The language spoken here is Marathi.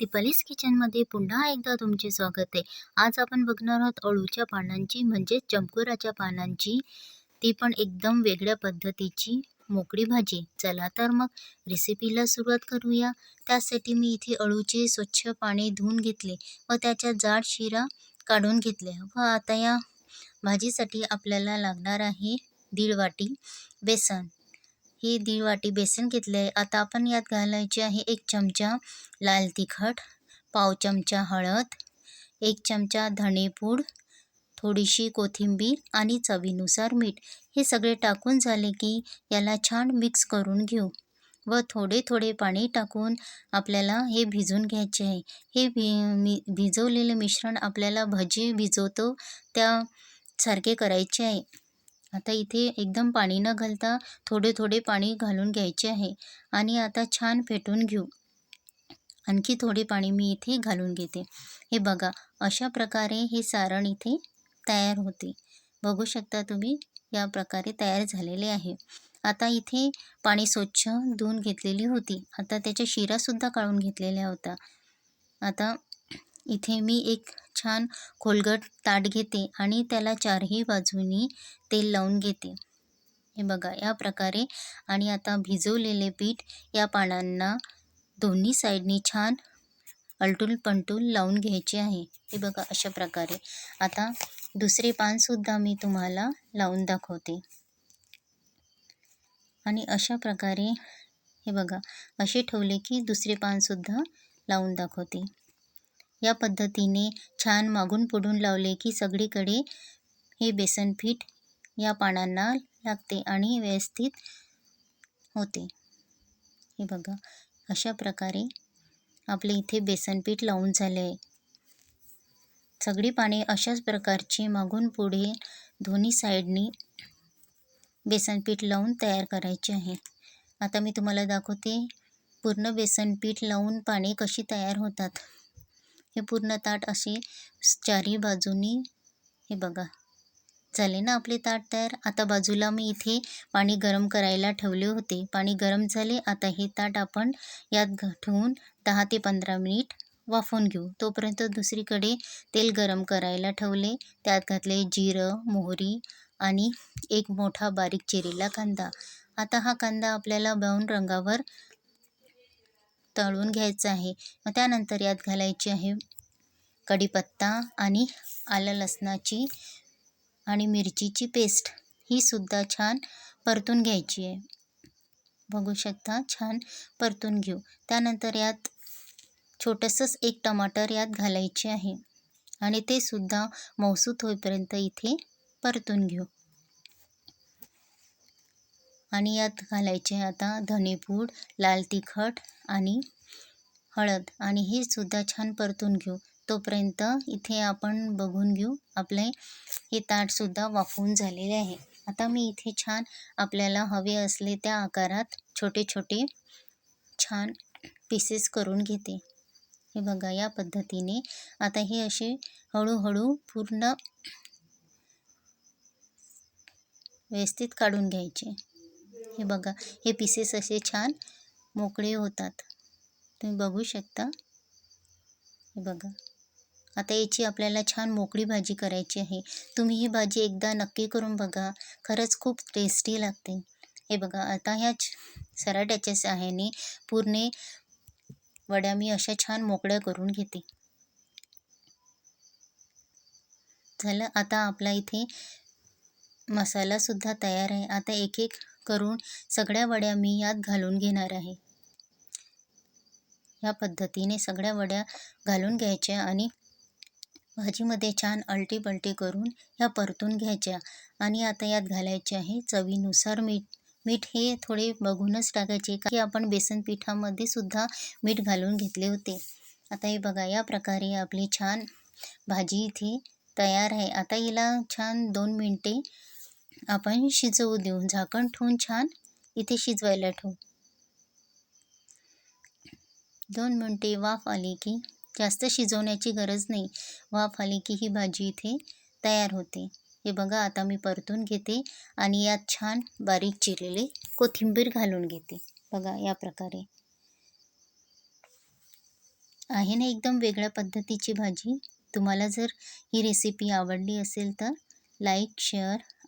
दीपालीस किचनमध्ये पुन्हा एकदा तुमचे स्वागत आहे. आज आपण बघणार आहोत अळूच्या पानांची म्हणजेच चमकुराच्या पानांची. ती पण एकदम वेगळ्या पद्धतीची मोकळी भाजी. चला तर मग रेसिपीला सुरुवात करूया. त्यासाठी मी इथे अळूचे स्वच्छ पाणी धुवून घेतले व त्याच्या जाड शिरा काढून घेतल्या व आता या भाजीसाठी आपल्याला लागणार आहे दीड वाटी बेसन. ही दीड वाटी बेसन घेतले आहे आता आपण यात घालायचे आहे एक चमचा लाल तिखट पाव चमचा हळद एक चमचा धणेपूड थोडीशी कोथिंबीर आणि चवीनुसार मीठ. हे सगळे टाकून झाले की याला छान मिक्स करून घेऊ व थोडे थोडे पाणी टाकून आपल्याला हे भिजून घ्यायचे आहे. हे भि मी भिजवलेले मिश्रण आपल्याला भजी भिजवतो त्यासारखे करायचे आहे. आता इथे एकदम पाणी न घालता थोडे थोडे पाणी घालून घ्यायचे आहे. आणि आता छान फेटून घेऊ. आणखी थोडे पाणी मी इथे घालून घेते. हे बघा अशा प्रकारे हे सारण इथे तयार होते. बघू शकता तुम्ही या प्रकारे तयार झालेले आहे. आता इथे पाणी स्वच्छ धुवून घेतलेली होती. आता त्याच्या शिरासुद्धा काढून घेतलेल्या होता आता इथे मी एक छान खोलगट ताट घेते आणि त्याला चारही बाजूनी तेल लावून घेते. हे बघा या प्रकारे आणि आता भिजवलेले पीठ या पानांना दोन्ही साईडनी छान अलटूल पंटूल लावून घ्यायचे आहे. हे बघा अशा प्रकारे. आता दुसरे पानसुद्धा मी तुम्हाला लावून दाखवते. आणि अशा प्रकारे हे बघा असे ठेवले की दुसरे पानसुद्धा लावून दाखवते. या पद्धतीने छान मागून पुढून लावले की सगळीकडे हे बेसन पीठ या पानांना लागते आणि व्यवस्थित होते. हे बघा अशा प्रकारे आपले इथे बेसन पीठ लावून झाले आहे. सगळी पाने अशाच प्रकारची मागून पुढे दोन्ही साईडनी बेसन पीठ लावून तयार करायचे आहे. आता मी तुम्हाला दाखवते पूर्ण बेसन पीठ लावून पाने कशी तयार होतात. हे पूर्ण ताट असे चारही बाजूनी हे बघा. झाले ना आपले ताट तयार? आता बाजूला मी इथे पाणी गरम करायला ठेवले होते. पाणी गरम झाले आता हे ताट आपण यात ठेवून दहा ते पंधरा मिनिट वाफवून घेऊ. तोपर्यंत दुसरीकडे तेल गरम करायला ठेवले. त्यात घातले जिरं मोहरी आणि एक मोठा बारीक चिरेला कांदा. आता हा कांदा आपल्याला ब्राऊन रंगावर तळून घ्यायचं आहे. मग त्यानंतर यात घालायची आहे कढीपत्ता आणि आलं लसणाची आणि मिरचीची पेस्ट. ही सुद्धा छान परतून घ्यायची आहे. बघू शकता छान परतून घेऊ. त्यानंतर यात छोटंसंच एक टमाटर यात घालायचे आहे. आणि ते सुद्धा मौसूत होईपर्यंत इथे परतून घेऊ. आणि यात घालायचे आता धनेपूड लाल तिखट आणि हळद. आणि हे सुद्धा छान परतून घेऊ. तोपर्यंत इथे आपण बघून घेऊ आपले हे ताटसुद्धा वाफवून झालेले आहे. आता मी इथे छान आपल्याला हवे असले त्या आकारात छोटे छोटे छान पीसेस करून घेते. हे बघा या पद्धतीने. आता हे असे हळूहळू पूर्ण व्यवस्थित काढून घ्यायचे. हे बघा हे पीसेस असे छान मोकळे होतात. तुम्ही बघू शकता. हे बघा. आता याची आपल्याला छान मोकळी भाजी करायची आहे. तुम्ही ही भाजी एकदा नक्की करून बघा. खरंच खूप टेस्टी लागते. हे बघा आता ह्या सराट्याच्या सहाय्याने पूर्ण वड्या मी अशा छान मोकळ्या करून घेते. झालं आता आपला इथे मसालासुद्धा तयार आहे. आता एक एक करून सगळ्या वड्या मी यात घालून घेणार आहे. या पद्धतीने सगळ्या वड्या घालून घ्यायच्या आणि भाजीमध्ये छान अलटी पलटी करून ह्या परतून घ्यायच्या. आणि आता यात घालायचे आहे चवीनुसार मीठ. मीठ हे थोडे बघूनच टाकायचे की आपण बेसन पिठामध्ये सुद्धा मीठ घालून घेतले होते. आता हे बघा या प्रकारे आपली छान भाजी इथे तयार आहे. आता हिला छान दोन मिनटे आपण शिजवू देऊ झाकण ठेवून छान इथे शिजवायला ठेवू. दोन मिनटे वाफ आली की जास्त शिजवण्याची गरज नाही. वाफ आली की ही भाजी इथे तयार होते. हे बघा आता मी परतून घेते आणि यात छान बारीक चिरलेले कोथिंबीर घालून घेते. बघा या प्रकारे. आहे ना एकदम वेगळ्या पद्धतीची भाजी. तुम्हाला जर ही रेसिपी आवडली असेल तर लाईक शेअर